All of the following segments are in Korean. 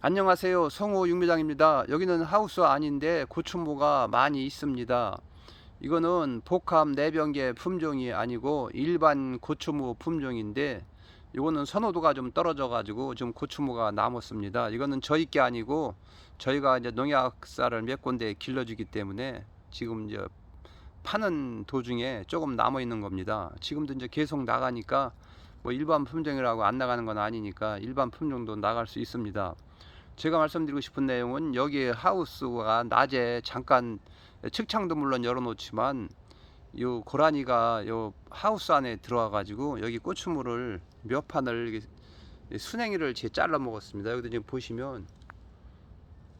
안녕하세요. 성호 육매장입니다. 여기는 하우스 아닌데 고추모가 많이 있습니다. 이거는 복합 내병계 품종이 아니고 일반 고추모 품종인데 이거는 선호도가 좀 떨어져 가지고 좀 고추모가 남았습니다. 이거는 저희 게 아니고 저희가 이제 농약사를 몇 군데 길러주기 때문에 지금 이제 파는 도중에 조금 남아 있는 겁니다. 지금도 이제 계속 나가니까 뭐 일반 품종이라고 안 나가는 건 아니니까 일반 품종도 나갈 수 있습니다. 제가 말씀드리고 싶은 내용은 여기 하우스가 낮에 잠깐 측창도 물론 열어놓지만 요 고라니가 요 하우스 안에 들어와 가지고 여기 고추물을 몇 판을 순행이를 제 잘라 먹었습니다. 여기도 지금 보시면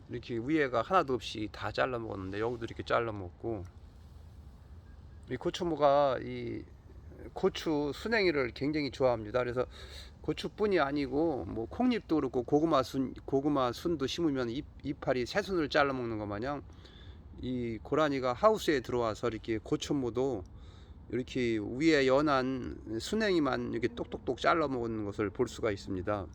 이렇게 위에가 하나도 없이 다 잘라 먹었는데 여기도 이렇게 잘라 먹고 이 고추무가 이 고추 순행이를 굉장히 좋아합니다. 그래서 고추뿐이 아니고 뭐 콩잎도 그렇고 고구마 순 고구마 순도 심으면 잎 이파리 새순을 잘라 먹는 것 마냥 이 고라니가 하우스에 들어와서 이렇게 고추무도 이렇게 위에 연한 순행이만 이렇게 똑똑똑 잘라 먹는 것을 볼 수가 있습니다.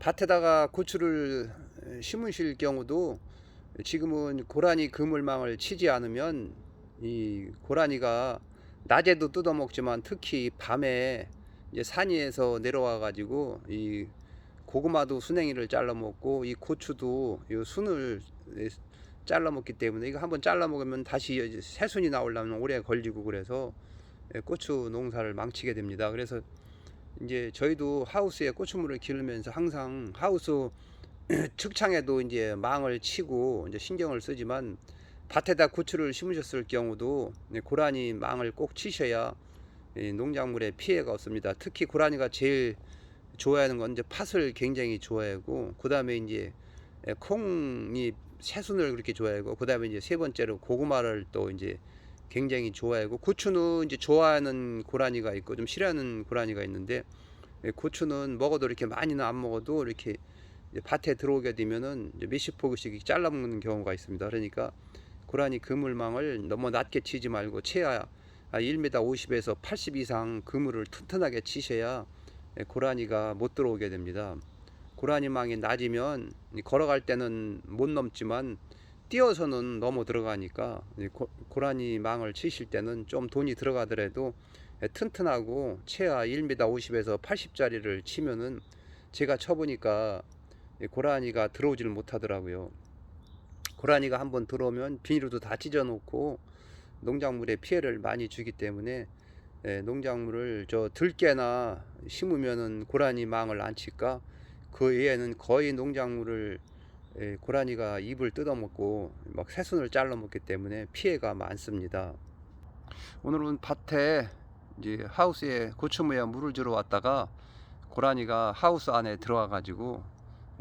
밭에다가 고추를 심으실 경우도 지금은 고라니 그물망을 치지 않으면 이 고라니가 낮에도 뜯어 먹지만 특히 밤에 이제 산 위에서 내려와 가지고 이 고구마도 순행이를 잘라 먹고 이 고추도 이 순을 잘라 먹기 때문에 이거 한번 잘라 먹으면 다시 새순이 나오려면 오래 걸리고 그래서 고추 농사를 망치게 됩니다. 그래서 이제 저희도 하우스에 고추물을 기르면서 항상 하우스 측창에도 이제 망을 치고 이제 신경을 쓰지만 밭에다 고추를 심으셨을 경우도 고라니 망을 꼭 치셔야 농작물에 피해가 없습니다. 특히 고라니가 제일 좋아하는 건 이제 팥을 굉장히 좋아하고 그 다음에 이제 콩이 새순을 그렇게 좋아하고 그 다음에 이제 세 번째로 고구마를 또 이제 굉장히 좋아하고 고추는 이제 좋아하는 고라니가 있고 좀 싫어하는 고라니가 있는데 고추는 먹어도 이렇게 많이는 안 먹어도 이렇게 밭에 들어오게 되면은 몇십 포기씩 잘라 먹는 경우가 있습니다. 그러니까 고라니 그물망을 너무 낮게 치지 말고 채야 1m 50에서 80 이상 그물을 튼튼하게 치셔야 고라니가 못 들어오게 됩니다. 고라니 망이 낮으면 걸어갈 때는 못 넘지만 뛰어서는 넘어 들어가니까 고라니 망을 치실 때는 좀 돈이 들어가더라도 튼튼하고 채야 1m 50에서 80짜리를 치면은 제가 쳐보니까 고라니가 들어오지를 못하더라고요. 고라니가 한번 들어오면 비닐도 다 찢어놓고 농작물에 피해를 많이 주기 때문에 농작물을 저 들깨나 심으면은 고라니 망을 안 칠까 그 외에는 거의 농작물을 고라니가 잎을 뜯어먹고 막 새순을 잘라 먹기 때문에 피해가 많습니다. 오늘은 밭에 이제 하우스에 고추무에 물을 주러 왔다가 고라니가 하우스 안에 들어와 가지고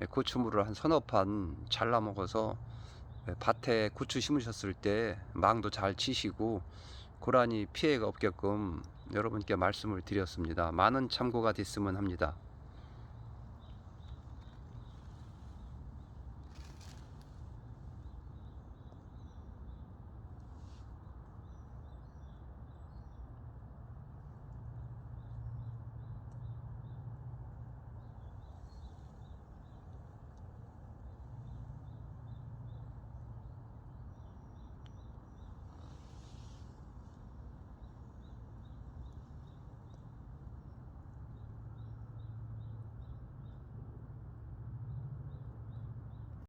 고추물을 한 서너 판 잘라 먹어서 밭에 고추 심으셨을 때 망도 잘 치시고 고라니 피해가 없게끔 여러분께 말씀을 드렸습니다. 많은 참고가 됐으면 합니다.